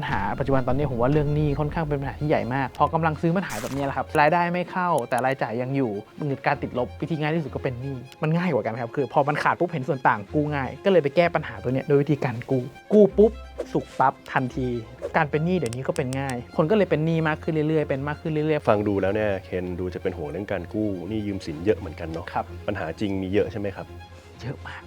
ปัญหาปัจจุบันตอนนี้ผมว่าเรื่องหนี้ค่อนข้างเป็นปัญหาที่ใหญ่มาก พอกำลังซื้อมันหายแบบนี้แหละครับรายได้ไม่เข้าแต่รายจ่ายยังอยู่มันเกิดการติดลบวิธีง่ายที่สุดก็เป็นหนี้มันง่ายกว่ากันครับคือพอมันขาดปุ๊บเห็นส่วนต่างกู้ง่าย ก็เลยไปแก้ปัญหาตัวเนี้ยโดยวิธีการกู้กู้ปุ๊บสุกปั๊บทันที การเป็นหนี้เดี๋ยวนี้ก็เป็นง่าย คนก็เลยเป็นหนี้มากขึ้นเรื่อยๆเป็นมากขึ้นเรื่อยฟังดูแล้วเนี่ยเคนดูจะเป็นห่วงเรื่องการกู้หนี่ยืมสินเยอะเหมือนกันเนาะๆครับปัญหาจริงมีเยอะใช่ไหมครับ เยอะมาก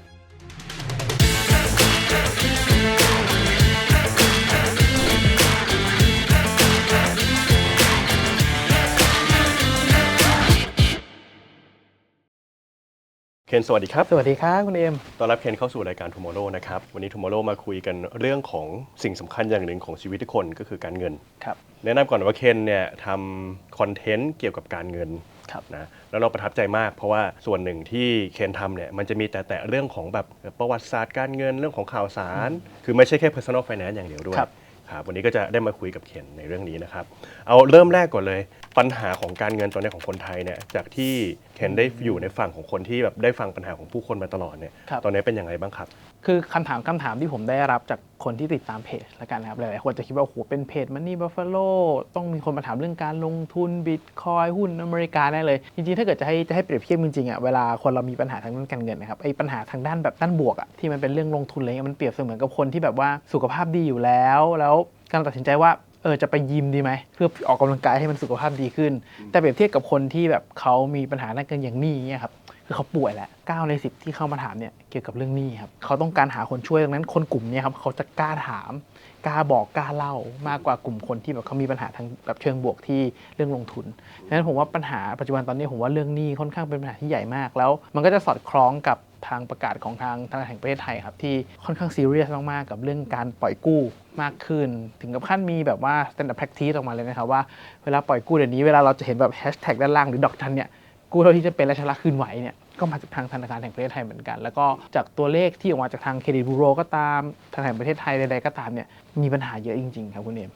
คนสวัสดีครับ สวัสดีครับคุณเอ็มต้อนรับเคนเข้าสู่รายการ Tomorrow นะครับ วันนี้ Tomorrow มาคุยกันเรื่องของสิ่งสำคัญอย่างหนึ่งของชีวิตทุกคนก็คือการเงินครับแนะนำก่อนว่าเคนเนี่ยทำคอนเทนต์เกี่ยวกับการเงินครับนะแล้วเราประทับใจมาก เพราะว่าส่วนหนึ่งที่เคนทำเนี่ยมันจะมีแต่แต่เรื่องของแบบประวัติศาสตร์การเงินเรื่องของข่าวสาร คือไม่ใช่แค่ personal finance อย่างเดียวด้วย ครับครับวันนี้ก็จะได้มาคุยกับเคนในเรื่องนี้นะครับเอาเริ่มแรกก่อนเลย ปัญหาของการเงินตอนนี้ของคนไทยเนี่ยจากที่เคนได้อยู่ในฝั่งของคนที่แบบได้ฟังปัญหาของผู้คนมาตลอดเนี่ยครับ ตอนนี้เป็นยังไงบ้างครับ คือคำถามคำถามที่ผมได้รับจากคนที่ติดตามเพจแล้วกันนะครับ หลายๆคนจะคิดว่าโอ้โหเป็นเพจมันนี่บัฟฟาโลต้องมีคนมาถามเรื่องการลงทุนบิตคอยหุ้นอเมริกาแน่เลย จริง ๆ ถ้าเกิดจะให้จะให้เปรียบเทียบจริงๆอะเวลาคนเรามีปัญหาทางด้านการเงินนะครับไอ้ปัญหาทางด้านแบบด้านบวกอะที่มันเป็นเรื่องลงทุนอะไรเงี้ยมันเปรียบเสมือนกับคนที่แบบว่าสุขภาพดีอยู่แล้ว แล้วกำลังตัดสินใจว่าเออจะไปยิมดีไหม เพื่อออกกำลังกายให้มันสุขภาพดีขึ้น แต่เปรียบเทียบกับคนที่แบบเขามีปัญหาด้านการเงินอย่างนี้เนี่ยครับ คือเขาป่วยแหละ9ใน10 ที่เข้ามาถามเนี่ยเกี่ยวกับเรื่องหนี้ครับเขาต้องการหาคนช่วยดังนั้นคนกลุ่มนี้ครับเขาจะกล้าถามกล้าบอกกล้าเล่ามากกว่ากลุ่มคนที่แบบเขามีปัญหาทางแบบเชิงบวกที่เรื่องลงทุนดังนั้นผมว่าปัญหาปัจจุบันตอนนี้ผมว่าเรื่องหนี้ค่อนข้างเป็นปัญหาที่ใหญ่มาก แล้ว มันก็จะสอดคล้องกับทางประกาศของทางธนาคารแห่งประเทศไทยครับที่ค่อนข้างซีเรียสมากๆกับเรื่องการปล่อยกู้มากขึ้น ถึงกับขั้นมีแบบว่า standard practice ออกมาเลยนะครับว่าเวลาปล่อยกู้เดี๋ยวนี้เวลาเราจะเห็นแบบแฮชแท็กด้านล่างหรือดอกจันเนี่ย กู้เท่าที่จะเป็นและชำระคืนไหวเนี่ยก็มาจากทางธนาคารแห่งประเทศไทยเหมือนกัน แล้วก็จากตัวเลขที่ออกมาจากทางเครดิตบูโรก็ตามธนาคารแห่งประเทศไทยใดๆก็ตามเนี่ยมีปัญหาเยอะจริง ๆ ครับคุณเอม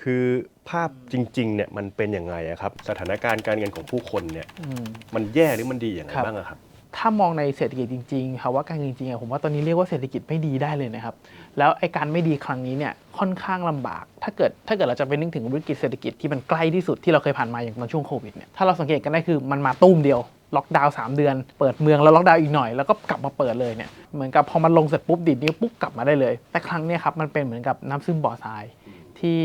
คือภาพจริงๆเนี่ยมันเป็นยังไงอะครับ สถานการณ์การเงินของผู้คนเนี่ยอืมมันแย่หรือมันดีอย่างไรครับบ้างอะครับ ถ้ามองในเศรษฐกิจจริงๆภาวะการเงินจริงๆอะผมว่าตอนนี้เรียกว่าเศรษฐกิจไม่ดีได้เลยนะครับ แล้วไอ้การไม่ดีครั้งนี้เนี่ยค่อนข้างลำบาก ถ้าเกิดถ้าเกิดเราจะไปนึกถึงวิกฤตเศรษฐกิจที่มันใกล้ที่สุดที่เราเคยผ่านมาอย่างตอนช่วงโควิดเนี่ยถ้าเราสังเกตกันได้คือมันมาตุ้มเดียวล็อกดาวน์สามเดือน เปิดเมืองแล้วล็อกดาวน์อีกหน่อยแล้วก็กลับมาเปิดเลยเนี่ยเหมือนกับพอมันลงเสร็จปุ๊บดิดนิ้วปุ๊บกลับมาได้เลย แต่ครั้งนี้ครับมันเป็นเหมือนกับน้ำซึมบ่อทราย ที่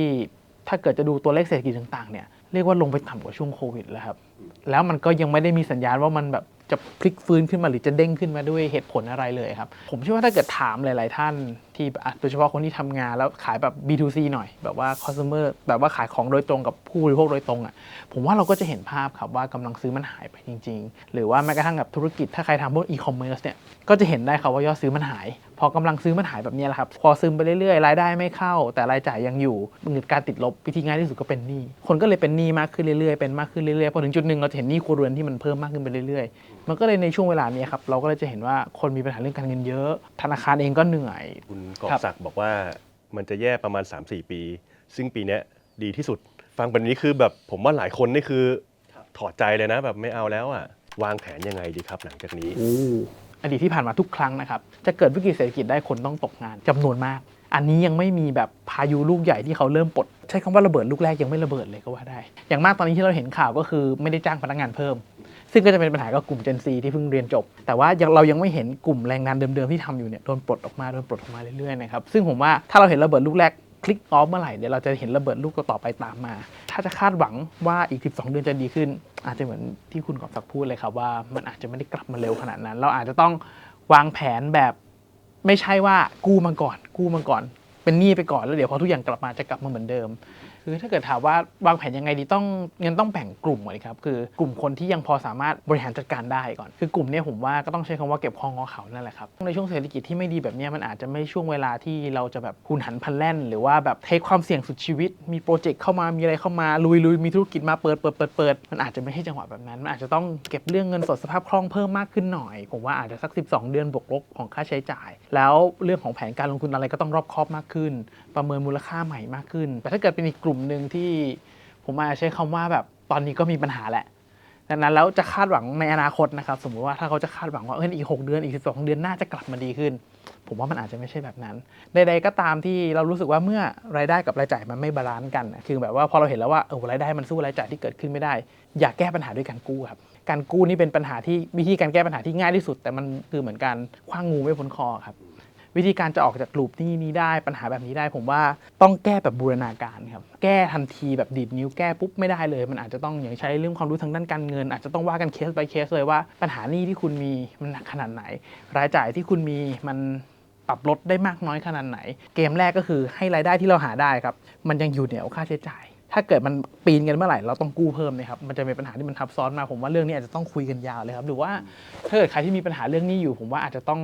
ถ้าเกิดจะดูตัวเลขเศรษฐกิจต่างๆเนี่ยเรียกว่าลงไปต่ำกว่าช่วงโควิดแล้วครับแล้วมันก็ยังไม่ได้มีสัญญาณว่ามันแบบ จะพลิกฟื้นขึ้นมาหรือจะเด้งขึ้นมาด้วยเหตุผลอะไรเลยครับ ผมเชื่อว่าถ้าเกิดถามหลาย ๆ ท่านที่โดยเฉพาะคนที่ทำงานแล้วขายแบบ B2C หน่อย แบบว่า consumer แบบว่าขายของโดยตรงกับผู้บริโภคโดยตรงอะผมว่าเราก็จะเห็นภาพครับว่ากำลังซื้อมันหายไปจริง ๆ หรือว่าแม้กระทั่งกับธุรกิจถ้าใครทำพวก e-commerce เนี่ยก็จะเห็นได้ครับว่ายอดซื้อมันหาย พอกำลังซื้อมันหายแบบนี้แหละครับ พอซึมไปเรื่อยๆรายได้ไม่เข้า แต่รายจ่ายยังอยู่เกิดการติดลบวิธีง่ายที่สุดก็เป็นหนี้คนก็เลยเป็นหนี้มากขึ้นเรื่อยๆเป็นมากขึ้นเรื่อยๆพอถึงจุดหนึ่งเราจะเห็นหนี้ครัวเรือนที่มันเพิ่มมากขึ้นไปเรื่อยๆ มันก็เลยในช่วงเวลานี้ครับเราก็เลยจะเห็นว่าคนมีปัญหาเรื่องการเงินเยอะ ธนาคารเองก็เหนื่อยคุณกอบครับศักดิ์บอกว่ามันจะแย่ประมาณ 3-4 ปี ซึ่งปีเนี้ยดีที่สุด ฟังแบบนี้คือแบบผมว่าหลายคนนี่คือถอดใจเลยนะแบบไม่เอาแล้วอะวางแผนยังไงดีครับหลังจากนี้ อดีตที่ผ่านมาทุกครั้งนะครับ จะเกิดวิกฤตเศรษฐกิจได้คนต้องตกงานจำนวนมาก อันนี้ยังไม่มีแบบพายุลูกใหญ่ที่เขาเริ่มปลด ใช้คำว่าระเบิดลูกแรกยังไม่ระเบิดเลยก็ว่าได้ อย่างมากตอนนี้ที่เราเห็นข่าวก็คือไม่ได้จ้างพนักงานเพิ่ม ซึ่งก็จะเป็นปัญหากับกลุ่ม Gen Z ที่เพิ่งเรียนจบ แต่ว่าเรายังไม่เห็นกลุ่มแรงงานเดิมๆที่ทำอยู่เนี่ยโดนปลดออกมาโดนปลดออกมาเรื่อยๆนะครับซึ่งผมว่าถ้าเราเห็นระเบิดลูกแรกคลิกออฟเมื่อไหร่เดี๋ยวเราจะเห็นระเบิดลูกต่อไปตามมา ถ้าจะคาดหวังว่าอีก 12 เดือนจะดีขึ้น อาจจะเหมือนที่คุณกอบศักพูดเลยครับว่ามันอาจจะไม่ได้กลับมาเร็วขนาดนั้น เราอาจจะต้องวางแผนแบบไม่ใช่ว่ากู้มาก่อน กู้มาก่อน เป็นหนี้ไปก่อนแล้วเดี๋ยวพอทุกอย่างกลับมาจะกลับมาเหมือนเดิม คือถ้าเกิดถามว่าวางแผนยังไงดีต้องเงั้นต้องแบ่งกลุ่มก่อนครับคือกลุ่มคนที่ยังพอสามารถบริหารจัดการได้ก่อน คือกลุ่มเนี้ยผมว่าก็ต้องใช้คำว่าเก็บคองอเขานั่นแหละครับในช่วงเศรษฐกิจที่ไม่ดีแบบนี้มันอาจจะไม่ช่วงเวลาที่เราจะแบบหุนหันพลันแล่น หรือว่าแบบเทคความเสี่ยงสุดชีวิต มีโปรเจกต์เข้ามามีอะไรเข้ามาลุยลุยมีธุรกิจมาเปิดเปิดเปิดเปิดมันอาจจะไม่ใช่จังหวะแบบนั้นมันอาจจะต้องเก็บเรื่องเงินสดสภาพคล่องเพิ่มมากขึ้นหน่อย ผมว่าอาจจะสัก 12 เดือนบวกลบของค่าใช้จ่าย แล้วเรื่องของแผนการลงทุนอะไรก็ต้องรอบคอบมากขึ้น ประเมินมูลค่าใหม่มากขึ้น แต่ถ้าเกิดเป็นอีกกลุ่มหนึ่งที่ผมอาจจะใช้คำว่าแบบตอนนี้ก็มีปัญหาแหละดังนั้นแล้วจะคาดหวังในอนาคตนะครับ สมมุติว่าถ้าเขาจะคาดหวังว่าเอออีก 6 เดือนอีก 12 เดือนน่าจะกลับมาดีขึ้น ผมว่ามันอาจจะไม่ใช่แบบนั้น ใดๆก็ตามที่เรารู้สึกว่าเมื่อรายได้กับรายจ่ายมันไม่บาลานซ์กันคือแบบว่าพอเราเห็นแล้วว่าเออรายได้มันสู้รายจ่ายที่เกิดขึ้นไม่ได้ อยากแก้ปัญหาด้วยการกู้ครับการกู้นี่เป็นปัญหาที่วิธีการแก้ปัญหาที่ง่ายที่สุด แต่มันคือเหมือนการคว้างงูไม่พ้นคอครับ วิธีการจะออกจากกลูปนี้นี้ได้ปัญหาแบบนี้ได้ผมว่าต้องแก้แบบบูรณาการครับแก้ทันทีแบบดีดนิ้วแก้ปุ๊บไม่ได้เลย มันอาจจะต้องอย่างใช้เรื่องความรู้ทางด้านการเงิน อาจจะต้องว่ากันเคส by เคสเลยว่า ปัญหานี้ที่คุณมีมันหนักขนาดไหน รายจ่ายที่คุณมีมันปรับลดได้มากน้อยขนาดไหน เกมแรกก็คือให้รายได้ที่เราหาได้ครับมันยังอยู่เหนือค่าใช้จ่ายถ้าเกิดมันปีนกันเมื่อไหร่เราต้องกู้เพิ่มนะครับ มันจะเป็นปัญหาที่มันทับซ้อนมา ผมว่าเรื่องนี้อาจจะต้องคุยกันยาวเลยครับ หรือว่าถ้าเกิดใครที่มีปัญหาเรื่องนี้อยู่ ผมว่าอาจจะต้อง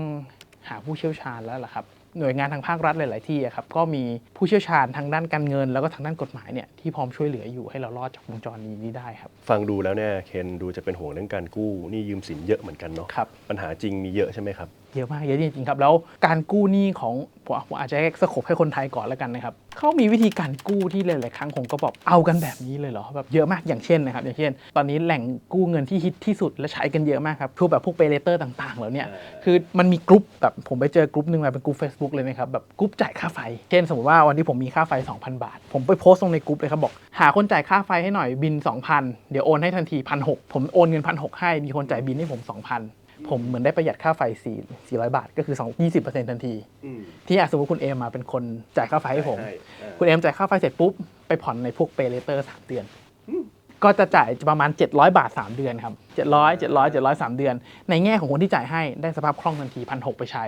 หาผู้เชี่ยวชาญแล้วล่ะครับหน่วยงานทางภาครัฐหลาย ๆ ที่อะครับก็มีผู้เชี่ยวชาญทางด้านการเงิน แล้วก็ทางด้านกฎหมายเนี่ยที่พร้อมช่วยเหลืออยู่ให้เรารอดจากวงจรนี้นี้ได้ครับ ฟังดูแล้วเนี่ยเคนดูจะเป็นห่วงเรื่องการกู้หนี่ยืมสินเยอะเหมือนกันเนาะครับปัญหาจริงมีเยอะใช่ไหมครับเยอะมากเยอะจริงๆครับแล้วการกู้หนี้ของผมผมอาจจะแยกสโคปให้คนไทยก่อนแล้วกันนะครับเขามีวิธีการกู้ที่หลายๆครั้งผมก็บอกเอากันแบบนี้เลยเหรอแบบเยอะมากอย่างเช่นนะครับอย่างเช่น ตอนนี้แหล่งกู้เงินที่ฮิตที่สุดและใช้กันเยอะมากครับพวกแบบพวกเปเลเตอร์ต่างๆแล้วเนี่ยคือมันมีกลุ่มแบบผมไปเจอกลุ่มหนึ่งมาเป็นกลุ่ม Facebook เลยนะครับแบบกลุ่มจ่ายค่าไฟ เช่น สมมติว่าวันนี้ผมมีค่าไฟ 2,000 บาท ผมไปโพสต์ลงในกลุ่มเลยครับบอกหาคนจ่ายค่าไฟให้หน่อยบิน 2,000 เดี๋ยวโอนให้ทันทีพันหผมโอนเงินพันหให้มีคนจ่ายบินให้ผม2,000 ผมเหมือนได้ประหยัดค่าไฟ4 400 บาท ก็คือ2 20%ทันทีที่อะสมมติคุณเอมมาเป็นคนจ่ายค่าไฟให้ผม ใช่อ่า คุณเอมจ่ายค่าไฟเสร็จปุ๊บ ไปผ่อนในพวกเปเลเตอร์3เดือนก็จะจ่ายประมาณ 700 บาท 3 เดือนครับ 700 700 700 3 เดือน ในแง่ของคนที่จ่ายให้ได้สภาพคล่องทันทีพันหไปใช้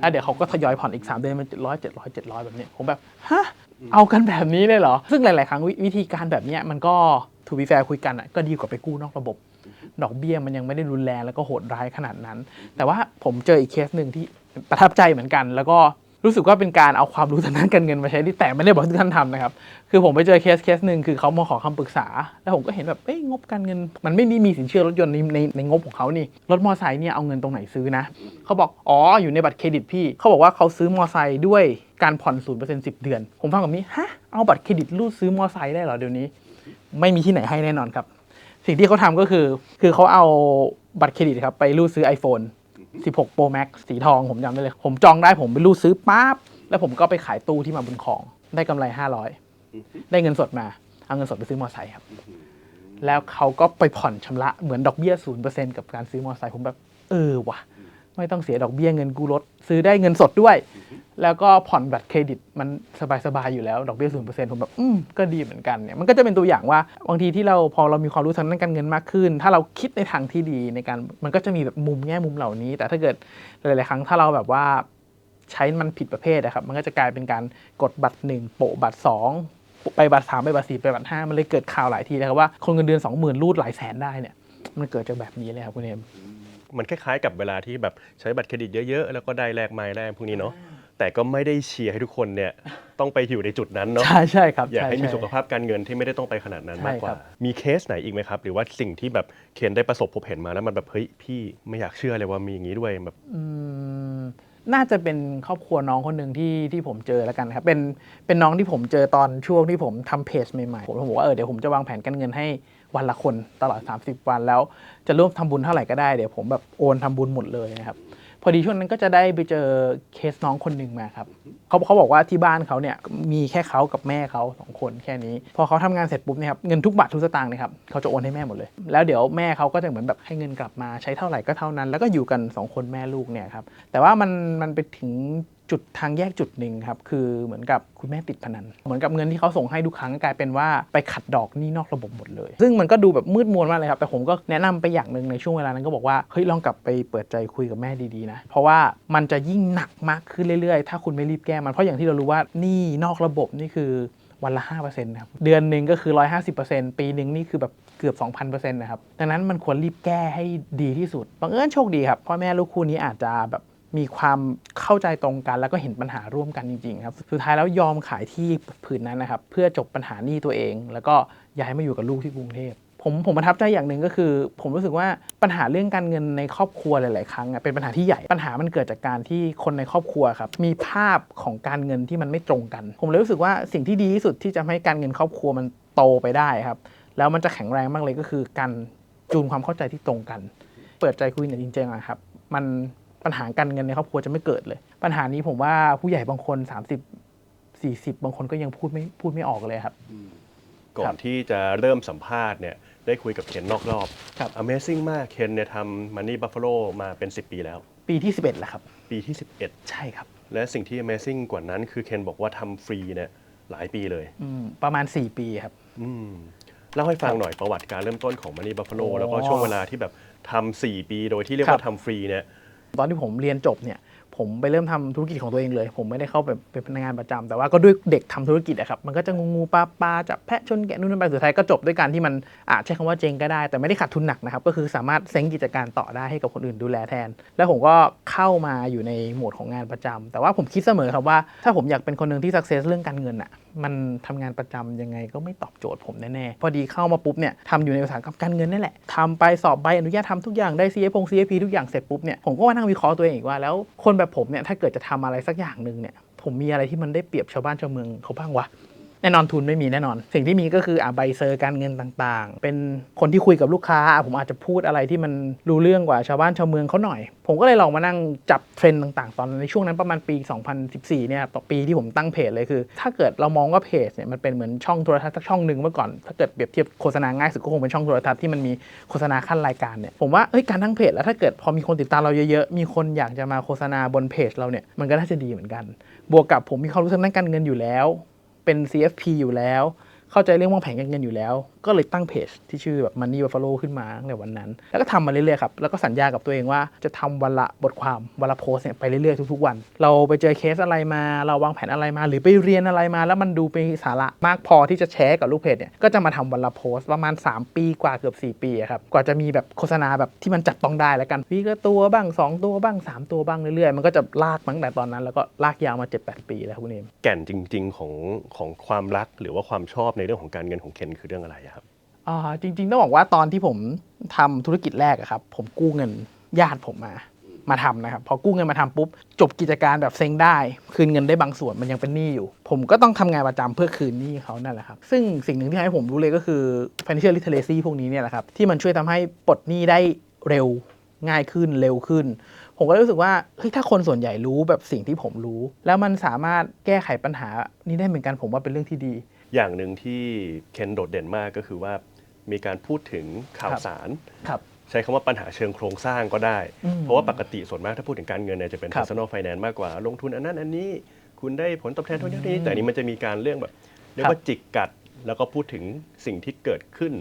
แล้วเดี๋ยวเขาก็ทยอยผ่อนอีก 3 เดือนมัน700 700 700 แบบนี้ผมแบบ ฮะ เอากันแบบนี้เลยเหรอ ซึ่งหลาย ๆ ครั้งวิวิธีการแบบเนี้ยมันก็ทูบีแฟร์คุยกันอะก็ดีกว่าไปกู้นอกระบบ ดอกเบี้ยมันยังไม่ได้รุนแรงแล้วก็โหดร้ายขนาดนั้น แต่ว่าผมเจออีกเคสหนึ่งที่ประทับใจเหมือนกัน แล้วก็รู้สึกว่าเป็นการเอาความรู้ทางด้านการเงินมาใช้ที่แต่ไม่ได้บอกทุกท่านทำนะครับ คือผมไปเจอเคสเคสหนึ่งคือเขามาขอคำปรึกษา แล้วผมก็เห็นแบบเอ้ยงบการเงิน มันไม่ได้มีสินเชื่อรถยนต์ในในในงบของเขานี่รถมอไซค์เนี่ยเอาเงินตรงไหนซื้อนะเขาบอกอ๋ออยู่ในบัตรเครดิตพี่เขาบอกว่าเขาซื้อมอไซค์ด้วยการผ่อนศูนย์เปอร์เซ็นต์สิบเดือน ผมฟังแบบนี้ฮะเอาบัตรเครดิตรูดซื้อมอไซค์ได้เหรอเดี๋ยวนี้ ไม่มีที่ไหนให้แน่นอนครับ สิ่งที่เขาทำก็คือ คือเขาเอาบัตรเครดิตครับไปรูดซื้อ iPhone 16 Pro Max สีทองผมจำได้เลย ผมจองได้ผมไปรูดซื้อปั๊บแล้วผมก็ไปขายตู้ที่มาบุญครอง ได้กำไร 500 ได้เงินสดมา เอาเงินสดไปซื้อมอเตอร์ไซค์ครับ แล้วเขาก็ไปผ่อนชำระเหมือนดอกเบี้ย0%กับการซื้อมอเตอร์ไซค์ผมแบบ เออว่ะ ไม่ต้องเสียดอกเบี้ยเงินกู้รถ ซื้อได้เงินสดด้วย แล้วก็ผ่อนบัตรเครดิตมันสบายๆอยู่แล้ว ดอกเบี้ยศูนเปอร์เซ็นต์ผมแบบอืมก็ดีเหมือนกันเนี่ยมันก็จะเป็นตัวอย่างว่าบางทีที่เราพอเรามีความรู้ทางด้านการเงินมากขึ้น ถ้าเราคิดในทางที่ดีในการมันก็จะมีแบบมุมแง่มุมเหล่านี้ แต่ถ้าเกิดหลาย ๆ ครั้งถ้าเราแบบว่าใช้มันผิดประเภทนะครับมันก็จะกลายเป็นการกดบัตรหนึ่งโปะบัตรสองไปบัตรสามไปบัตรสี่ไปบัตรห้ามันเลยเกิดข่าวหลายทีนะครับว่าคนเงินเดือนสองหมื่นรูดหลายแสนได้เนี่ยมันเกิดจากแบบนี้เลยครับคุณเอม มันคล้ายๆ กับเวลาที่แบบใช้บัตรเครดิตเยอะ ๆ แล้วก็ได้แลกไม้แลกพวกนี้เนาะแต่ก็ไม่ได้เชียร์ให้ทุกคนเนี่ยต้องไปอยู่ในจุดนั้นเนาะใช่ใช่ครับอยากให้มีช่สุขภาพการเงินที่ไม่ได้ต้องไปขนาดนั้นใช่มากกครัว่าบมีเคสไหนอีกไหมครับ หรือว่าสิ่งที่แบบเคนได้ประสบพบเห็นมาแล้วมันแบบเฮ้ยพี่ไม่อยากเชื่อเลยว่ามีอย่างนี้ด้วยแบบอืมน่าจะเป็นครอบครัวน้องคนหนึ่งที่ที่ผมเจอแล้วกันครับเป็นเป็นน้องที่ผมเจอตอนช่วงที่ผมทำเพจใหม่ๆผมผมบอกว่าเออเดี๋ยวผมจะวางแผนการเงินให้ วันละคนตลอด 30 วันแล้วจะร่วมทำบุญเท่าไหร่ก็ได้เดี๋ยวผมแบบโอนทำบุญหมดเลยนะครับพอดีช่วงนั้นก็จะได้ไปเจอเคสน้องคนหนึ่งมาครับเขาเขาบอกว่าที่บ้านเขาเนี่ยมีแค่เขากับแม่เขาสองคนแค่นี้ พอเขาทำงานเสร็จปุ๊บเนี่ยครับเงินทุกบาททุกสตางค์นะครับเขาจะโอนให้แม่หมดเลย แล้วเดี๋ยวแม่เขาก็จะเหมือนแบบให้เงินกลับมาใช้เท่าไหร่ก็เท่านั้น แล้วก็อยู่กันสองคนแม่ลูกเนี่ยครับแต่ว่ามันมันไปถึง จุดทางแยกจุดหนึ่งครับ คือเหมือนกับคุณแม่ติดพนัน เหมือนกับเงินที่เขาส่งให้ทุกครั้งกลายเป็นว่าไปขัดดอกหนี้นอกระบบหมดเลย ซึ่งมันก็ดูแบบมืดมนมากเลยครับ แต่ผมก็แนะนำไปอย่างหนึ่งในช่วงเวลานั้นก็บอกว่า เฮ้ย ลองกลับไปเปิดใจคุยกับแม่ดีๆนะ เพราะว่ามันจะยิ่งหนักมากขึ้นเรื่อยๆ ถ้าคุณไม่รีบแก้มัน เพราะอย่างที่เรารู้ว่าหนี้นอกระบบนี่คือวันละ5%นะครับ เดือนหนึ่งก็คือ 150%ปีหนึ่งนี่คือแบบเกือบ 2,000%นะครับ ดังนั้นมันควรรีบแก้ให้ดีที่สุด บังเอิญโชคดีครับ พ่อแม่ลูกคู่นี้อาจจะแบบ มีความเข้าใจตรงกัน แล้วก็เห็นปัญหาร่วมกันจริงๆครับสุดท้ายแล้วยอมขายที่ผืนนั้นนะครับเพื่อจบปัญหานี้ตัวเอง แล้วก็ย้ายมาอยู่กับลูกที่กรุงเทพผมผมประทับใจอย่างหนึ่งก็คือ ผมรู้สึกว่าปัญหาเรื่องการเงินในครอบครัวหลาย ๆ ครั้งเป็นปัญหาที่ใหญ่ปัญหามันเกิดจากการที่คนในครอบครัวครับมีภาพของการเงินที่มันไม่ตรงกัน ผมเลยรู้สึกว่าสิ่งที่ดีที่สุดที่จะให้การเงินครอบครัวมันโตไปได้ครับแล้วมันจะแข็งแรงมากเลยก็คือการจูนความเข้าใจที่ตรงกัน เปิดใจคุยเนี่ยจริงๆอะครับมัน ปัญหาการเงินในครอบครัวจะไม่เกิดเลย ปัญหานี้ผมว่าผู้ใหญ่บางคน 30 40 บางคนก็ยังพูดไม่พูดไม่ออกเลยครับ ก่อนที่จะเริ่มสัมภาษณ์เนี่ยได้คุยกับเคนนอกรอบ ครับ Amazing มากเคนเนี่ยทำ Money Buffalo มาเป็น 10 ปีแล้ว ปีที่ 11แล้วครับ ปีที่ ใช่ครับ 11 และสิ่งที่ Amazing กว่านั้นคือเคนบอกว่าทำฟรีเนี่ยหลายปีเลยอืมประมาณ 4 ปีครับ อืมเล่าให้ฟังหน่อยประวัติการเริ่มต้นของ Money Buffalo โอ้แล้วก็ช่วงเวลาที่แบบทำสี่ปี โดยที่เรียกว่าครับ ทำฟรีเนี่ย ตอนที่ผมเรียนจบเนี่ย ผมไปเริ่มทำธุรกิจของตัวเองเลย ผมไม่ได้เข้าไปเป็นพนักงานประจำแต่ว่าก็ด้วยเด็กทำธุรกิจอะครับ มันก็จะงูงูปลาปลาจับแพะชนแกะนู่นนั่นไปสุดท้ายก็จบด้วยการที่มันอาจใช้คำว่าเจงก็ได้ แต่ไม่ได้ขาดทุนหนักนะครับ ก็คือสามารถเซ้งกิจการต่อได้ให้กับคนอื่นดูแลแทน แล้วผมก็เข้ามาอยู่ในโหมดของงานประจำแต่ว่าผมคิดเสมอครับว่า ถ้าผมอยากเป็นคนหนึ่งที่สักเซสเรื่องการเงินอะมันทำงานประจำยังไงก็ไม่ตอบโจทย์ผมแน่ๆพอดีเข้ามาปุ๊บเนี่ยทำอยู่ในอุตสาหกรรมการเงินนี่แหละทำไปสอบใบอนุญาตทำทุกอย่างได้ CF พง CFP ทุกอย่างเสร็จปุ๊บเนี่ยผมก็มานั่งวิเคราะห์ตัวเองว่าแล้วคนแบบผมเนี่ยถ้าเกิดจะทำอะไรสักอย่างหนึ่งเนี่ยผมมีอะไรที่มันได้เปรียบชาวบ้านชาวเมืองเขาบ้างวะ แน่นอนทุนไม่มีแน่นอน สิ่งที่มีก็คืออะใบเซอร์การเงินต่างๆ เป็นคนที่คุยกับลูกค้า ผมอาจจะพูดอะไรที่มันรู้เรื่องกว่าชาวบ้านชาวเมืองเขาหน่อย ผมก็เลยลองมานั่งจับเทรนด์ต่างๆ ตอนในช่วงนั้นประมาณปี 2014 เนี่ยต่อปีที่ผมตั้งเพจเลยคือ ถ้าเกิดเรามองว่าเพจเนี่ยมันเป็นเหมือนช่องโทรทัศน์สักช่องหนึ่งเมื่อก่อน ถ้าเกิดเปรียบเทียบโฆษณาง่ายสุดก็คงเป็นช่องโทรทัศน์ที่มันมีโฆษณาขั้นรายการเนี่ยผมว่าเอ้ยการตั้งเพจแล้วถ้าเกิดพอมีคนติดตามเราเยอะๆมีคนอยากจะมาโฆษณาบนเพจเราเนี่ยมันก็น่าจะดีเหมือนกัน บวกกับผมมีความรู้ทางด้านการเงินอยู่แล้ว เป็น CFP อยู่แล้ว เข้าใจเรื่องวางแผนการเงินอยู่แล้ว ก็เลยตั้งเพจที่ชื่อแบบ Money Buffalo ขึ้นมาตั้งแต่วันนั้น แล้วก็ทำมาเรื่อยๆครับ แล้วก็สัญญากับตัวเองว่าจะทำวันละบทความวันละโพสเนี่ยไปเรื่อยๆทุกๆวัน เราไปเจอเคสอะไรมา เราวางแผนอะไรมา หรือไปเรียนอะไรมา แล้วมันดูเป็นสาระมากพอที่จะแชร์กับลูกเพจเนี่ยก็จะมาทำวันละโพสประมาณ 3 ปีกว่าเกือบ 4 ปีอะครับกว่าจะมีแบบโฆษณาแบบที่มันจับต้องได้แล้วกันวีละตัวบ้าง 2 ตัวบ้าง 3 ตัวบ้างเรื่อยๆ มันก็จะลากมาตั้งแต่ตอนนั้น แล้วก็ลากยาวมา7-8ปีแล้วคุณเอมแก่นจริง ๆของของความรักหรือว่าความชอบในเรื่องของการเงินของเคนคือเรื่องอะไรครับอ่าจริงๆต้องบอกว่าตอนที่ผมทำธุรกิจแรกอะครับ ผมกู้เงินญาติผมมามาทำนะครับ พอกู้เงินมาทำปุ๊บ จบกิจการแบบเซ็งได้ คืนเงินได้บางส่วนมันยังเป็นหนี้อยู่ ผมก็ต้องทำงานประจำเพื่อคืนหนี้เขานั่นแหละครับ ซึ่งสิ่งหนึ่งที่ให้ผมรู้เลยก็คือ financial literacy พวกนี้เนี่ยแหละครับ ที่มันช่วยทำให้ปลดหนี้ได้เร็วง่ายขึ้นเร็วขึ้น ผมก็เลยรู้สึกว่าเฮ้ยถ้าคนส่วนใหญ่รู้แบบสิ่งที่ผมรู้ แล้วมันสามารถแก้ไขปัญหานี้ได้เหมือนกันผมว่าเป็นเรื่องที่ดี อย่างหนึ่งที่เคนโดดเด่นมากก็คือว่ามีการพูดถึงข่าวครับสาร ครับ ใช้คำว่าปัญหาเชิงโครงสร้างก็ได้ อืมเพราะว่าปกติส่วนมากถ้าพูดถึงการเงินเนี่ยจะเป็น ครับ personal finance มากกว่า ลงทุนอันนั้นอันนี้คุณได้ผลตอบแทนเท่านี้เท่านี้แต่อันนี้มันจะมีการเรื่องแบบเรียกว่าจิกกัด แล้วก็พูดถึงสิ่งที่เกิดขึ้น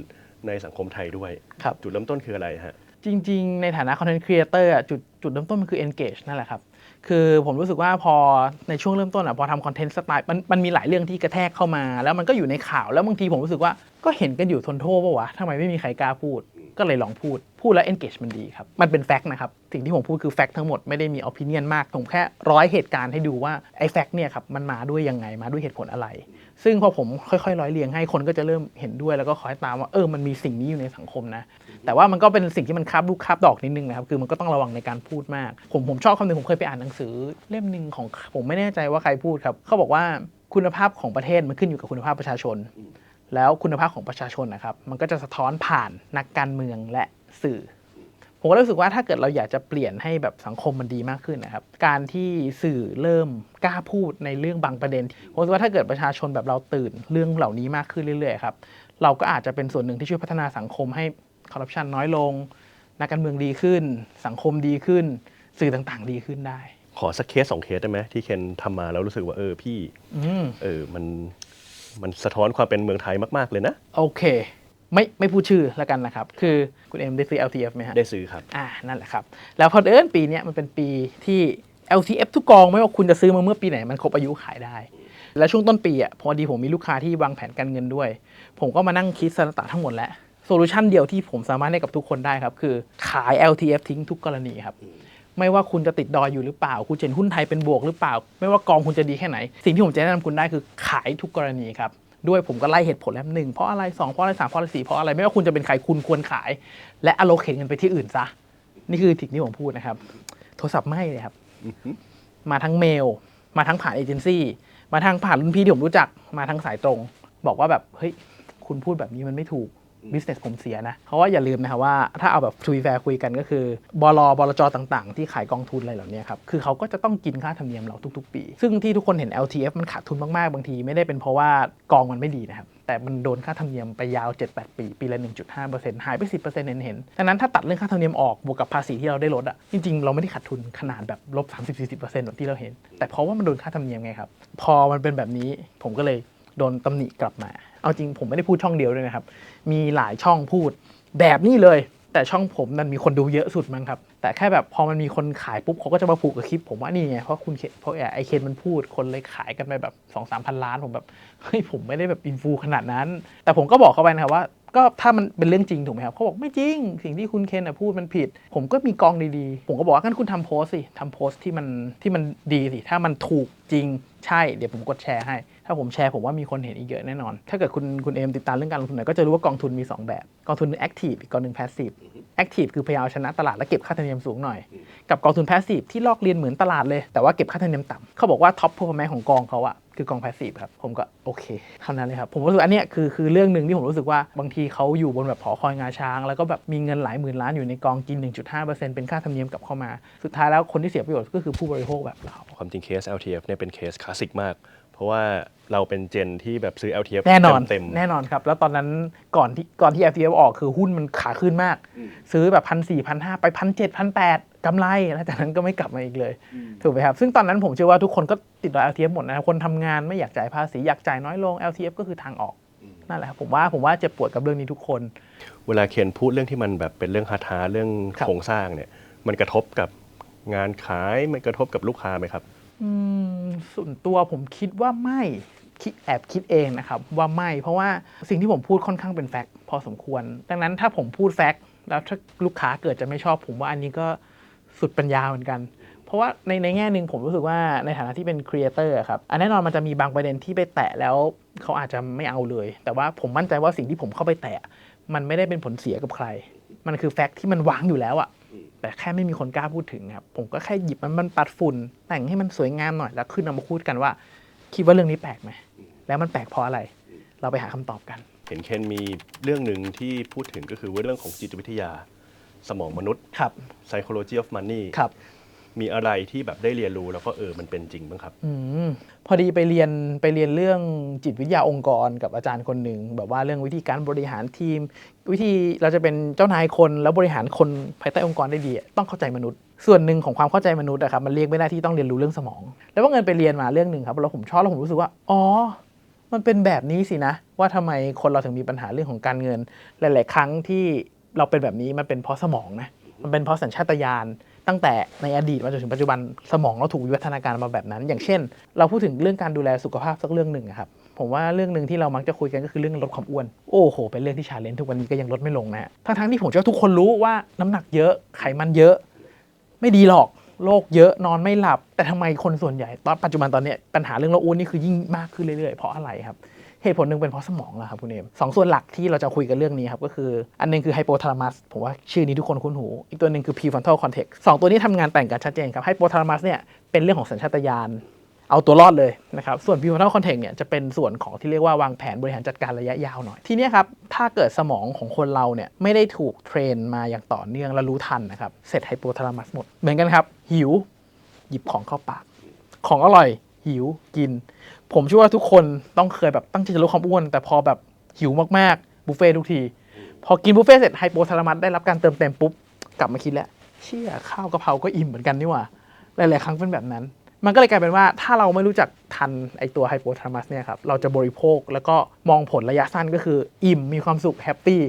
ในสังคมไทยด้วย ครับ จุดเริ่มต้นคืออะไรฮะ จริง ๆ ในฐานะ content creator อะจุดจุดเริ่มต้นมันคือ engage นั่นแหละครับ คือผมรู้สึกว่าพอในช่วงเริ่มต้นอะพอทำคอนเทนต์สไตล์มันมันมีหลายเรื่องที่กระแทกเข้ามาแล้วมันก็อยู่ในข่าวแล้วบางทีผมรู้สึกว่า ก็เห็นกันอยู่ทนโทษปะวะทำไมไม่มีใครกล้าพูด ก็เลยลองพูด พูดแล้ว engage มันดีครับ มันเป็นแฟกต์นะครับ สิ่งที่ผมพูดคือแฟกต์ทั้งหมดไม่ได้มี opinion มาก ผมแค่ร้อยเหตุการณ์ให้ดูว่าไอ้แฟกต์เนี่ยครับมันมาด้วยยังไง มาด้วยเหตุผลอะไร ซึ่งพอผมค่อยๆ ร้อยเรียงให้คนก็จะเริ่มเห็นด้วยแล้วก็คอยตามว่าเออ มันมีสิ่งนี้อยู่ในสังคมนะ แต่ว่ามันก็เป็นสิ่งที่มันคาบลูกคาบดอกนิดนึงนะครับ คือมันก็ต้องระวังในการพูดมาก ผมผมชอบคำหนึ่งผมเคยไปอ่านหนังสือเล่มหนึ่งของผมไม่แน่ใจว่าใครพูดครับเขาบอกว่าคุณภาพของประเทศมันขึ้นอยู่กับคุณภาพประชาชน แล้วคุณภาพของประชาชนนะครับ มันก็จะสะท้อนผ่านนักการเมืองและสื่อ ผมก็รู้สึกว่าถ้าเกิดเราอยากจะเปลี่ยนให้แบบสังคมมันดีมากขึ้นนะครับ การที่สื่อเริ่มกล้าพูดในเรื่องบางประเด็นผมรู้สึกว่าถ้าเกิดประชาชนแบบเราตื่นเรื่องเหล่านี้มากขึ้นเรื่อยๆครับเราก็อาจจะเป็นส่วนหนึ่งที่ช่วยพัฒนาสังคมให้คอร์รัปชันน้อยลง นักการเมืองดีขึ้น สังคมดีขึ้น สื่อต่างๆ ดีขึ้นได้ ขอสักเคสสองเคสได้ไหมที่เคนทำมาแล้วรู้สึกว่าเออพี่อืมเออมัน มันสะท้อนความเป็นเมืองไทยมาก ๆ เลยนะ โอเค ไม่ไม่พูดชื่อแล้วกันนะครับ คือคุณเอ็มได้ซื้อ LTF ไหมฮะได้ซื้อครับ อ่านั่นแหละครับ แล้วพอเดินปีเนี้ยมันเป็นปีที่ LTF ทุกกองไม่ว่าคุณจะซื้อมาเมื่อปีไหนมันครบอายุขายได้ แล้วช่วงต้นปีอะพอดีผมมีลูกค้าที่วางแผนการเงินด้วย ผมก็มานั่งคิดสรตะทั้งหมดแล้วโซลูชันเดียวที่ผมสามารถให้กับทุกคนได้ครับคือขาย LTF ทิ้งทุกกรณีครับ ไม่ว่าคุณจะติดดอยอยู่หรือเปล่า คุณเห็นหุ้นไทยเป็นบวกหรือเปล่า ไม่ว่ากองคุณจะดีแค่ไหน สิ่งที่ผมจะแนะนำคุณได้คือขายทุกกรณีครับ ด้วยผมก็ไล่เหตุผลแล้วหนึ่งเพราะอะไรสองเพราะอะไรสามเพราะอะไรสี่เพราะอะไร ไม่ว่าคุณจะเป็นใครคุณควรขาย และ allocate เงินไปที่อื่นซะ นี่คือสิ่งที่ผมพูดนะครับ โทรศัพท์ไม่เลยครับ มาทั้งเมล มาทั้งผ่านเอเจนซี่ มาทั้งผ่านรุ่นพี่ที่ผมรู้จัก มาทั้งสายตรง บอกว่าแบบเฮ้ยคุณพูดแบบนี้มันไม่ถูก business ผมเสียนะ เพราะว่าอย่าลืมนะครับว่าถ้าเอาแบบทูแฟร์คุยกันก็คือบลบลจต่างๆ ที่ขายกองทุนอะไรเหล่านี้ครับ คือเขาก็จะต้องกินค่าธรรมเนียมเราทุก ๆ ปี ซึ่งที่ทุกคนเห็น LTF มันขาดทุนมากๆ บางทีไม่ได้เป็นเพราะว่ากองมันไม่ดีนะครับ แต่มันโดนค่าธรรมเนียมไปยาว 7-8 ปี ปีละ 1.5%หายไป 10%เห็นเห็นดังนั้นถ้าตัดเรื่องค่าธรรมเนียมออกบวกกับภาษีที่เราได้ลดอะจริงๆเราไม่ได้ขาดทุนขนาดแบบลบ30-40%แบบที่เราเห็น แต่เพราะว่ามันโดนค่าธรรมเนียมไงครับพอมันเป็นแบบนี้ผมก็เลยโดนตำหนิกลับมา เอาจริงผมไม่ได้พูดช่องเดียวด้วยนะครับ มีหลายช่องพูดแบบนี้เลย แต่ช่องผมนั้นมีคนดูเยอะสุดมั้งครับ แต่แค่แบบพอมันมีคนขายปุ๊บเขาก็จะมาผูกกับคลิป ผมว่านี่ไง เพราะคุณเคนเพราะไอเคนมันพูดคนเลยขายกันไปแบบสองสามพันล้านผมแบบเฮ้ยผมไม่ได้แบบอินฟูขนาดนั้น แต่ผมก็บอกเขาไปนะครับว่า ก็ถ้ามันเป็นเรื่องจริงถูกไหมครับเขาบอกไม่จริง สิ่งที่คุณเคนนะพูดมันผิด ผมก็มีกองดีๆ ผมก็บอกว่างั้นคุณทำโพสสิทำโพสที่มันที่มันดีสิ ถ้ามันถูกจริงใช่เดี๋ยวผมกดแชร์ให้ ถ้าผมแชร์ผมว่ามีคนเห็นอีกเยอะแน่นอน ถ้าเกิดคุณคุณเอมติดตามเรื่องการลงทุนหน่อยก็จะรู้ว่ากองทุนมี 2 แบบ กองทุนแอคทีฟอีกกองหนึ่งแพสซีฟแอคทีฟคือพยายามชนะตลาดและเก็บค่าธรรมเนียมสูงหน่อย กับกองทุนแพสซีฟที่ลอกเรียนเหมือนตลาดเลยแต่ว่าเก็บค่าธรรมเนียมต่ำเขาบอกว่าท็อปพ r ร์แมนของกองเขาอะ คือกองแพสซีฟครับ ผมก็โอเคเท่านั้นเลยครับ ผมรู้สึกอันเนี้ยคือคือเรื่องหนึ่งที่ผมรู้สึกว่าบางทีเขาอยู่บนแบบหอคอยงาช้าง แล้วก็แบบมีเงินหลายหมื่นล้านอยู่ในกองกิน 1.5%เป็นค่าธรรมเนียมกลับเข้ามา สุดท้ายแล้วคนที่เสียประโยชน์ก็คือผู้บริโภคแบบเราความจริงเคส LTF เนี่ยเป็นเคสคลาสสิกมาก เพราะว่าเราเป็นเจนที่แบบซื้อ LTF แน่นอนเต็มๆแน่นอนครับ แล้วตอนนั้นก่อนที่ก่อนที่ FTF ออกคือหุ้นมันขาขึ้นมาก ซื้อแบบพันสี่พันห้าไปพันเจ็ดพันแปด กำไรแล้วจากนั้นก็ไม่กลับมาอีกเลย ถูกไหมครับซึ่งตอนนั้นผมเชื่อว่าทุกคนก็ติดรอย LTF หมดนะครับคนทำงานไม่อยากจ่ายภาษีอยากจ่ายน้อยลง LTF ก็คือทางออกนั่นแหละครับผมว่าผมว่าเจ็บปวดกับเรื่องนี้ทุกคน เวลาเคนพูดเรื่องที่มันแบบเป็นเรื่องฮาทาเรื่องครับโครงสร้างเนี่ย มันกระทบกับงานขายมันกระทบกับลูกค้าไหมครับอืมส่วนตัวผมคิดว่าไม่คิดแอบคิดเองนะครับว่าไม่ เพราะว่าสิ่งที่ผมพูดค่อนข้างเป็นแฟกต์พอสมควร ดังนั้นถ้าผมพูดแฟกต์แล้วถ้าลูกค้าเกิดจะไม่ชอบผมว่าอันนี้ก็ สุดปัญญาเหมือนกัน เพราะว่าในในแง่หนึ่งผมรู้สึกว่าในฐานะที่เป็นครีเอเตอร์ครับอันแน่นอนมันจะมีบางประเด็นที่ไปแตะแล้วเขาอาจจะไม่เอาเลย แต่ว่าผมมั่นใจว่าสิ่งที่ผมเข้าไปแตะ มันไม่ได้เป็นผลเสียกับใคร มันคือแฟกต์ที่มันวางอยู่แล้วอะแต่แค่ไม่มีคนกล้าพูดถึงครับ ผมก็แค่หยิบมันมันปัดฝุ่น แต่งให้มันสวยงามหน่อยแล้วขึ้นเอามาพูดกันว่า คิดว่าเรื่องนี้แปลกไหมแล้วมันแปลกเพราะอะไร เราไปหาคำตอบกัน เห็นเคนมีเรื่องหนึ่งที่พูดถึงก็คือว่าเรื่องของจิตวิทยา สมองมนุษย์ ครับ psychology of money ครับ มีอะไรที่แบบได้เรียนรู้แล้วก็เออมันเป็นจริงบ้างครับ อืมพอดีไปเรียนไปเรียนเรื่องจิตวิทยาองค์กรกับอาจารย์คนหนึ่งแบบว่าเรื่องวิธีการบริหารทีม วิธีเราจะเป็นเจ้านายคนแล้วบริหารคนภายใต้องค์กรได้ดีอะต้องเข้าใจมนุษย์ ส่วนหนึ่งของความเข้าใจมนุษย์อะครับมันเรียกไม่ได้ที่ต้องเรียนรู้เรื่องสมอง แล้วว่าเงินไปเรียนมาเรื่องหนึ่งครับแล้วผมชอบแล้วผมรู้สึกว่าอ๋อ มันเป็นแบบนี้สินะ ว่าทำไมคนเราถึงมีปัญหาเรื่องของการเงิน หลาย ๆ ครั้งที่ เราเป็นแบบนี้มันเป็นเพราะสมองนะมันเป็นเพราะสัญชาตญาณตั้งแต่ในอดีตมาจนถึงปัจจุบันสมองเราถูกวิวัฒนาการมาแบบนั้น อย่างเช่น เราพูดถึงเรื่องการดูแลสุขภาพสักเรื่องหนึ่งครับผมว่าเรื่องหนึ่งที่เรามักจะคุยกันก็คือเรื่องลดความอ้วน โอ้โห เป็นเรื่องที่ชาเลนจ์ทุกวันนี้ก็ยังลดไม่ลงนะฮะทั้งๆที่ผมเชื่อทุกคนรู้ว่าน้ำหนักเยอะไขมันเยอะ ไม่ดีหรอกโรคเยอะนอนไม่หลับ แต่ทำไมคนส่วนใหญ่ ตอนปัจจุบันตอนนี้ปัญหาเรื่องโรคอ้วนนี่คือยิ่งมากขึ้นเรื่อยๆเพราะอะไรครับ เหตุผลหนึ่งเป็นเพราะสมองแหละครับคุณเอมสองส่วนหลักที่เราจะคุยกันเรื่องนี้ครับก็คืออันหนึงคือไฮโปทาลามัสผมว่าชื่อนี้ทุกคนคุ้นหู อีกตัวหนึ่งคือ prefrontal cortex สองตัวนี้ทำงานแต่งกันชัดเจนครับไฮโปทาลามัสเนี่ยเป็นเรื่องของสัญชาตญาณเอาตัวรอดเลยนะครับ ส่วน prefrontal cortex เนี่ยจะเป็นส่วนของที่เรียกว่าวางแผนบริหารจัดการระยะยาวหน่อย ทีนี้ครับ ถ้าเกิดสมองของคนเราเนี่ยไม่ได้ถูกเทรนมาอย่างต่อเนื่องและรู้ทันนะครับ เสร็จไฮโปทาลามัสหมด เหมือนกันครับ หิว หยิบของเข้าปาก ของอร่อย หิวกิน ผมเชื่อว่าทุกคนต้องเคยแบบตั้งใจจะลดความอ้วน แต่พอแบบหิวมากๆบุฟเฟ่ทุกที พอกินบุฟเฟ่เสร็จไฮโปทาลามัสได้รับการเติมเต็มปุ๊บ กลับมาคิดแล้วเชี่ยข้าวกะเพราก็อิ่มเหมือนกันนี่หว่าหลายๆครั้งเป็นแบบนั้น มันก็เลยกลายเป็นว่าถ้าเราไม่รู้จักทันไอตัวไฮโปทาลามัสเนี่ยครับเราจะบริโภคแล้วก็มองผลระยะสั้นก็คืออิ่มมีความสุขแฮปปี้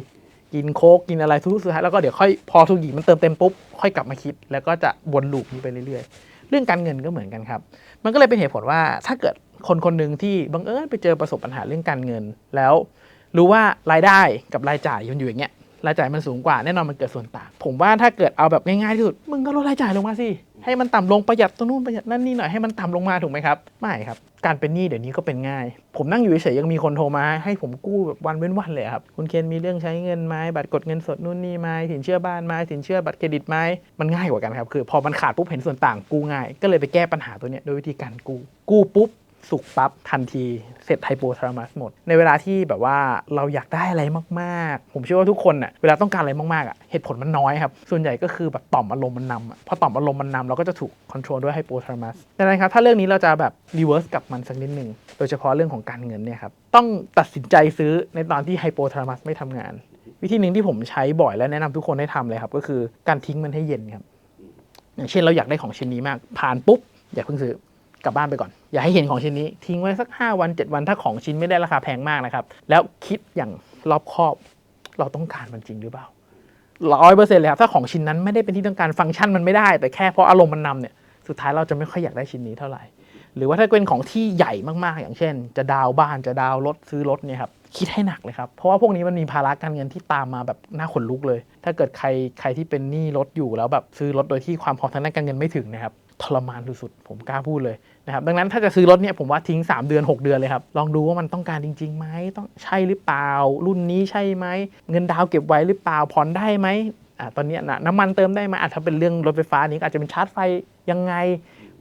กินโค้กกินอะไรทุกสุดท้ายแล้วก็เดี๋ยวค่อยพอทุกอย่างมันเติมเต็มปุ๊บค่อยกลับมาคิด แล้วก็จะวนลูปนี้ไปเรื่อยๆ เรื่องการเงินก็เหมือนกันครับ มันก็เลยเป็นเหตุผลว่าถ้าเกิด คนคนหนึ่งที่บังเอิญไปเจอประสบปัญหาเรื่องการเงิน แล้วรู้ว่ารายได้กับรายจ่ายมันอยู่อย่างเงี้ยรายจ่ายมันสูงกว่าแน่นอนมันเกิดส่วนต่าง ผมว่าถ้าเกิดเอาแบบง่ายๆที่สุดมึงก็ลดรายจ่ายลงมาสิให้มันต่ำลงประหยัดตรงนู้นประหยัดนั่นนี่หน่อยให้มันต่ำลงมาถูกไหมครับไม่ครับ การเป็นหนี้เดี๋ยวนี้ก็เป็นง่าย ผมนั่งอยู่เฉยยังมีคนโทรมา ให้ผมกู้แบบวันเว้นวันเลยครับคุณเคนมีเรื่องใช้เงินไหมบัตรกดเงินสดนู่นนี่ไหมสินเชื่อบ้านไหมสินเชื่อบัตรเครดิตไหมมันง่ายกว่ากันครับคือ พอมันขาดปุ๊บเห็นส่วนต่างกู้ง่าย ก็เลยไปแก้ปัญหาตัวเนี้ยโดยวิธีการกู้กู้ปุ๊บ สุกปั๊บทันทีเสร็จไฮโปทารามัสหมด ในเวลาที่แบบว่าเราอยากได้อะไรมากๆ ผมเชื่อว่าทุกคนน่ะเวลาต้องการอะไรมากๆอะเหตุผลมันน้อยครับ ส่วนใหญ่ก็คือแบบต่อมอารมณ์มันนำอะพอต่อมอารมณ์มันนำเราก็จะถูกคอนโทรลด้วยไฮโปทารามัสดังนั้นครับถ้าเรื่องนี้เราจะแบบรีเวิร์สกับมันสักนิดหนึ่งโดยเฉพาะเรื่องของการเงินเนี่ยครับต้องตัดสินใจซื้อในตอนที่ไฮโปทารามัสไม่ทำงาน วิธีหนึ่งที่ผมใช้บ่อยและแนะนำทุกคนให้ทำเลยครับก็คือการทิ้งมันให้เย็นครับอย่างเช่นเราอยากได้ของชิ้นนี้มาก ผ่านปุ๊บอย่าเพิ่งซื้อ กลับบ้านไปก่อน อย่าให้เห็นของชิ้นนี้ทิ้งไว้สัก 5 วัน 7 วันถ้าของชิ้นไม่ได้ราคาแพงมากนะครับแล้วคิดอย่างรอบคอบเราต้องการมันจริงหรือเปล่าร้อยเปอร์เซ็นต์เลยครับถ้าของชิ้นนั้นไม่ได้เป็นที่ต้องการฟังก์ชันมันไม่ได้ แต่แค่เพราะอารมณ์มันนำเนี่ยสุดท้ายเราจะไม่ค่อยอยากได้ชิ้นนี้เท่าไหร่ หรือว่าถ้าเป็นของที่ใหญ่มากๆ อย่างเช่น จะดาวบ้านจะดาวรถซื้อรถเนี่ยครับคิดให้หนักเลยครับ เพราะว่าพวกนี้มันมีภาระการเงินที่ตามมาแบบน่าขนลุกเลย ถ้าเกิดใครใครที่เป็นหนี้รถอยู่แล้วแบบซื้อรถโดยที่ความพร้อมทางด้านการเงินไม่ถึงนะครับ ทรมานสุดๆผมกล้าพูดเลยนะครับดังนั้นถ้าจะซื้อรถเนี่ยผมว่าทิ้ง 3 เดือน 6 เดือนเลยครับ ลองดูว่ามันต้องการจริงๆไหมต้องใช่หรือเปล่า รุ่นนี้ใช่ไหม เงินดาวเก็บไว้หรือเปล่าผ่อนได้ไหมอ่าตอนนี้นะน้ำมันเติมได้ไหมอะถ้าเป็นเรื่องรถไฟฟ้านี้อาจจะเป็นชาร์จไฟยังไง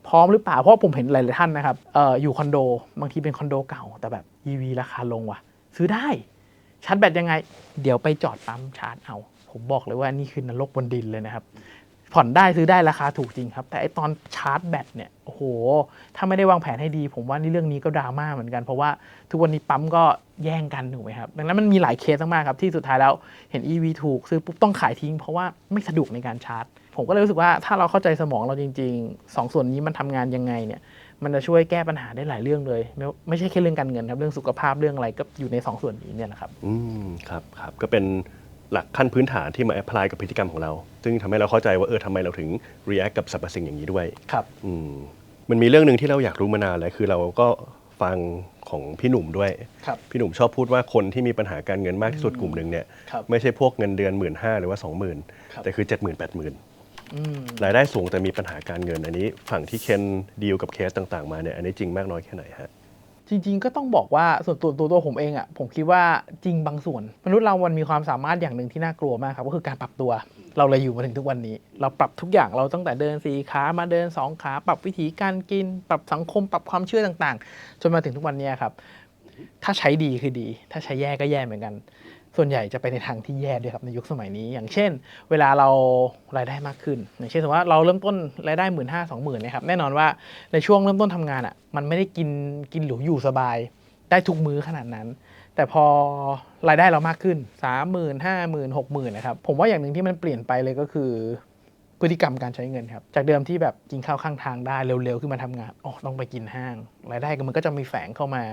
พร้อมหรือเปล่าเพราะผมเห็นหลายๆท่านนะครับเอ่ออยู่คอนโดบางทีเป็นคอนโดเก่าแต่แบบ EV ราคาลงว่ะ ซื้อได้ชาร์จแบตยังไง เดี๋ยวไปจอดปั๊มชาร์จเอา ผมบอกเลยว่านี่คือนรกบนดินเลยนะครับ ผ่อนได้ซื้อได้ราคาถูกจริงครับ แต่ไอตอนชาร์จแบตเนี่ยโอ้โห ถ้าไม่ได้วางแผนให้ดี ผมว่านี่เรื่องนี้ก็ดราม่าเหมือนกันเพราะว่าทุกวันนี้ปั๊มก็แย่งกันถูกไหมครับดังนั้นมันมีหลายเคสมากๆครับที่สุดท้ายแล้วเห็น EV ถูกซื้อปุ๊บต้องขายทิ้ง เพราะว่าไม่สะดวกในการชาร์จ ผมก็เลยรู้สึกว่าถ้าเราเข้าใจสมองเราจริงๆสองส่วนนี้มันทำงานยังไงเนี่ยมันจะช่วยแก้ปัญหาได้หลายเรื่องเลย ไม่ไม่ใช่แค่เรื่องการเงินครับเรื่องสุขภาพเรื่องอะไรก็อยู่ในสองส่วนนี้เนี่ยนะครับ อืมครับครับก็เป็น หลักขั้นพื้นฐานที่มาแอพพลายกับพฤติกรรมของเรา ซึ่งทำให้เราเข้าใจว่าเออทำไมเราถึง react กับสรรพสิ่งอย่างนี้ด้วยครับอืมมันมีเรื่องหนึ่งที่เราอยากรู้มานานแล้วคือเราก็ฟังของพี่หนุ่มด้วยครับพี่หนุ่มชอบพูดว่าคนที่มีปัญหาการเงินมากที่สุดกลุ่มหนึ่งเนี่ยครับไม่ใช่พวกเงินเดือนหมื่นห้าหรือว่าสองหมื่นครับแต่คือเจ็ดหมื่นแปดหมื่นอืมรายได้สูงแต่มีปัญหาการเงินอันนี้ฝั่งที่เคนดีลกับเคสต่าง ๆ มาเนี่ยอันนี้จริงมากน้อยแค่ไหนฮะ จริง ๆ ก็ต้องบอกว่าส่วนตัวตัวตัวผมเองอะ่ะผมคิดว่าจริงบางส่วน มนุษย์เรามันมีความสามารถอย่างหนึ่งที่น่ากลัวมากครับก็คือการปรับตัว เราเลยอยู่มาถึงทุกวันนี้ เราปรับทุกอย่างเราตั้งแต่เดินสี่ขามาเดินสองขาปรับวิธีการกิน ปรับสังคม ปรับความเชื่อต่างๆ จนมาถึงทุกวันนี้ครับถ้าใช้ดีคือดี ถ้าใช้แย่ก็แย่เหมือนกัน ส่วนใหญ่จะไปในทางที่แย่ด้วยครับในยุคสมัยนี้ อย่างเช่น เวลาเรารายได้มากขึ้น อย่างเช่นสมมติว่าเราเริ่มต้นรายได้หมื่นห้าสองหมื่นนะครับแน่นอนว่าในช่วงเริ่มต้นทำงานอะมันไม่ได้กินกินหรูอยู่สบาย ได้ทุกมื้อขนาดนั้น แต่พอรายได้เรามากขึ้น 3 0 0 0 0 5 0 0 0 0 6 0 0 0นะครับผมว่าอย่างหนึ่งที่มันเปลี่ยนไปเลยก็คือ พฤติกรรมการใช้เงินครับ จากเดิมที่แบบกินข้าวข้างทางได้เร็วๆขึ้นมาทำงานอ๋อต้องไปกินห้าง รายได้ก็มันก็จะมีแฝงเข้ามา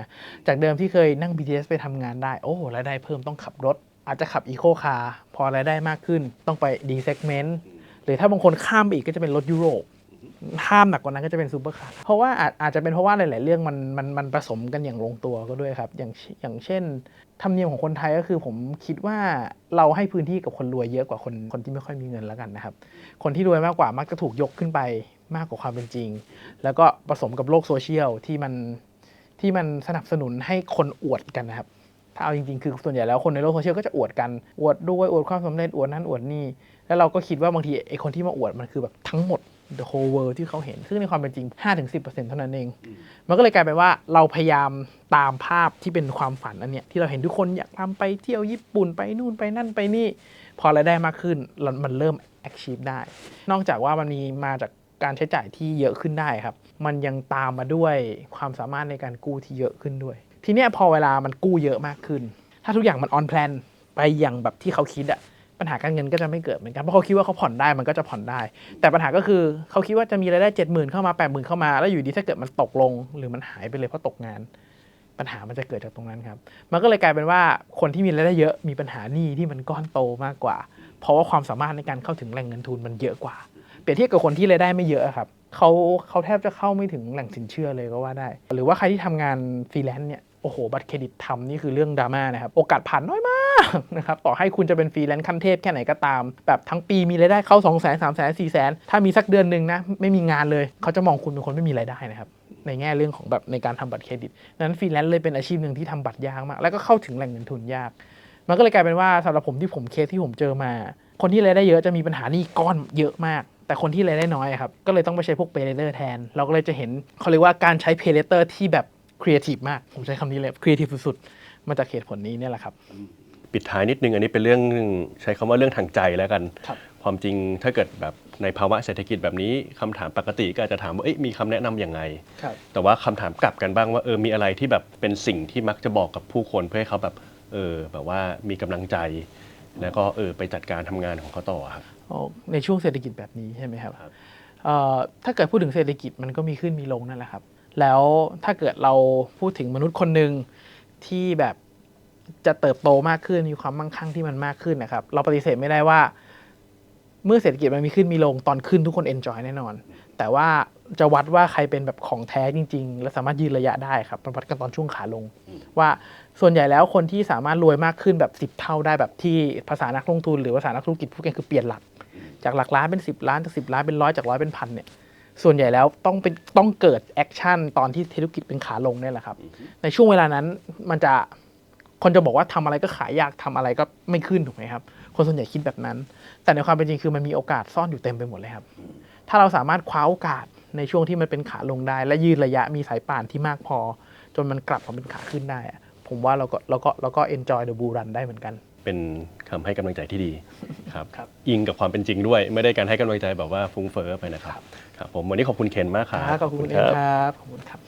จากเดิมที่เคยนั่ง BTS ไปทำงานได้โอ้รายได้เพิ่มต้องขับรถ อาจจะขับอีโคคาร์พอรายได้มากขึ้น ต้องไปดีเซกเมนต์หรือถ้าบางคนข้ามไปอีกก็จะเป็นรถยุโรปข้ามหนักกว่านั้นก็จะเป็นซูเปอร์คาร์เพราะว่าอาจอาจจะเป็นเพราะว่าหลาย ๆ เรื่องมันมันมันผสมกันอย่างลงตัวก็ด้วยครับ อย่างอย่างเช่น ธรรมเนียมของคนไทยก็คือผมคิดว่าเราให้พื้นที่กับคนรวยเยอะกว่าคนคนที่ไม่ค่อยมีเงินแล้วกันนะครับ คนที่รวยมากกว่ามักจะถูกยกขึ้นไปมากกว่าความเป็นจริง แล้วก็ผสมกับโลกโซเชียลที่มันที่มันสนับสนุนให้คนอวดกันนะครับ ถ้าเอาจริงๆ คือส่วนใหญ่แล้วคนในโลกโซเชียลก็จะอวดกัน อวดด้วยอวดความสำเร็จอวดนั่นอวดนี่ แล้วเราก็คิดว่าบางทีไอ้คนที่มาอวดมันคือแบบทั้งหมด the whole world ที่เขาเห็น ซึ่งในความเป็นจริง 5-10%เท่านั้นเอง มันก็เลยกลายเป็นว่าเราพยายามตามภาพที่เป็นความฝันอันเนี้ยที่เราเห็นทุกคนอยากทำไปเที่ยวญี่ปุ่นไปนู่นไปนั่นไปนี่ พอรายได้มากขึ้นเรามันเริ่ม achieve ได้ นอกจากว่ามันมีมาจากการใช้จ่ายที่เยอะขึ้นได้ครับ มันยังตามมาด้วยความสามารถในการกู้ที่เยอะขึ้นด้วย ทีเนี้ยพอเวลามันกู้เยอะมากขึ้น ถ้าทุกอย่างมัน on plan ไปอย่างแบบที่เขาคิดอะ ปัญหาการเงินก็จะไม่เกิดเหมือนกันเพราะเขาคิดว่าเขาผ่อนได้มันก็จะผ่อนได้ แต่ปัญหาก็คือเขาคิดว่าจะมีรายได้เจ็ดหมื่นเข้ามาแปดหมื่นเข้ามาแล้วอยู่ดีถ้าเกิดมันตกลง หรือมันหายไปเลยเพราะตกงาน ปัญหามันจะเกิดจากตรงนั้นครับ มันก็เลยกลายเป็นว่าคนที่มีรายได้เยอะมีปัญหาหนี้ที่มันก้อนโตมากกว่า เพราะว่าความสามารถในการเข้าถึงแหล่งเงินทุนมันเยอะกว่า เปรียบเทียบกับคนที่รายได้ไม่เยอะอะครับเขาเขาแทบจะเข้าไม่ถึงแหล่งสินเชื่อเลยก็ว่าได้ หรือว่าใครที่ทำงานฟรีแลนซ์เนี่ย โอ้โห บัตรเครดิตทำนี่คือเรื่องดราม่านะครับ โอกาสผ่านน้อยมากนะครับ ต่อให้คุณจะเป็นฟรีแลนซ์ขั้นเทพแค่ไหนก็ตาม แบบทั้งปีมีรายได้เข้า 2 0 0 0 0 3 0 0 0 0 4 0 0 0 ถ้ามีสักเดือนหนึ่งนะ ไม่มีงานเลย เขาจะมองคุณเป็นคนไม่มีรายได้นะครับ ในแง่เรื่องของแบบในการทำบัตรเครดิต นั้นฟรีแลนซ์เลยเป็นอาชีพหนึ่งที่ทำบัตรยากมาก แล้วก็เข้าถึงแหล่งเงินทุนยาก มันก็เลยกลายเป็นว่าสำหรับผมที่ผมเคสที่ผมเจอมา คนที่รายได้เยอะจะมีปัญหานี้ก้อนเยอะมากแต่คนที่รายได้น้อยครับ ก็เลยต้องไปใช้พวก pay later แทน เราก็เลยจะเห็นเขาเรียกว่าการใช้ pay later ที่แบบ ครีเอทีฟมาก ผมใช้คำนี้เลยครีเอทีฟสุดๆ มาจากเหตุผลนี้เนี่ยแหละครับ ปิดท้ายนิดนึงอันนี้เป็นเรื่องใช้คำว่าเรื่องทางใจแล้วกันครับความจริงถ้าเกิดแบบในภาวะเศรษฐกิจแบบนี้คำถามปกติก็อาจจะถามว่าเอ๊ะมีคำแนะนำยังไงครับแต่ว่าคำถามกลับกันบ้างว่าเออมีอะไรที่แบบเป็นสิ่งที่มักจะบอกกับผู้คนเพื่อให้เขาแบบเออแบบว่ามีกำลังใจ แล้วก็เออไปจัดการทำงานของเขาต่อครับอ๋อในช่วงเศรษฐกิจแบบนี้ใช่ไหมครับครับเอ่อถ้าเกิดพูดถึงเศรษฐกิจมันก็มีขึ้นมีลงนั่นแหละครับ แล้วถ้าเกิดเราพูดถึงมนุษย์คนหนึ่งที่แบบจะเติบโตมากขึ้นมีความมั่งคั่งที่มันมากขึ้นนะครับ เราปฏิเสธไม่ได้ว่า เมื่อเศรษฐกิจมันมีขึ้นมีลงตอนขึ้นทุกคนเอนจอยแน่นอน แต่ว่าจะวัดว่าใครเป็นแบบของแท้จริง ๆ และสามารถยืนระยะได้ครับมันวัดกันตอนช่วงขาลง ว่าส่วนใหญ่แล้วคนที่สามารถรวยมากขึ้นแบบ 10 เท่าได้แบบที่ภาษานักลงทุน หรือภาษานักธุรกิจพูดกันคือเปลี่ยนหลัก จากหลักล้านเป็น 10 ล้านจาก10 ล้านเป็นร้อยจากร้อยเป็นพันเนี่ย ส่วนใหญ่แล้วต้องเป็นต้องเกิดแอคชั่นตอนที่ธุรกิจเป็นขาลงเนี่ยแหละครับ ในช่วงเวลานั้นมันจะคนจะบอกว่าทำอะไรก็ขายยากทำอะไรก็ไม่ขึ้นถูกไหมครับ คนส่วนใหญ่คิดแบบนั้น แต่ในความเป็นจริงคือมันมีโอกาสซ่อนอยู่เต็มไปหมดเลยครับ ถ้าเราสามารถคว้าโอกาสในช่วงที่มันเป็นขาลงได้ และยืดระยะมีสายป่านที่มากพอ จนมันกลับมาเป็นขาขึ้นได้อะผมว่าเราก็เราก็เราก็ enjoy the bull run ได้เหมือนกัน เป็น คำให้กำลังใจที่ดีครับครับอิงกับความเป็นจริงด้วย ไม่ได้การให้กำลังใจแบบว่าฟุ้งเฟ้อไปนะครับครับผมวันนี้ขอบคุณเคนมากครับขอบคุณเองครับขอบคุณครับ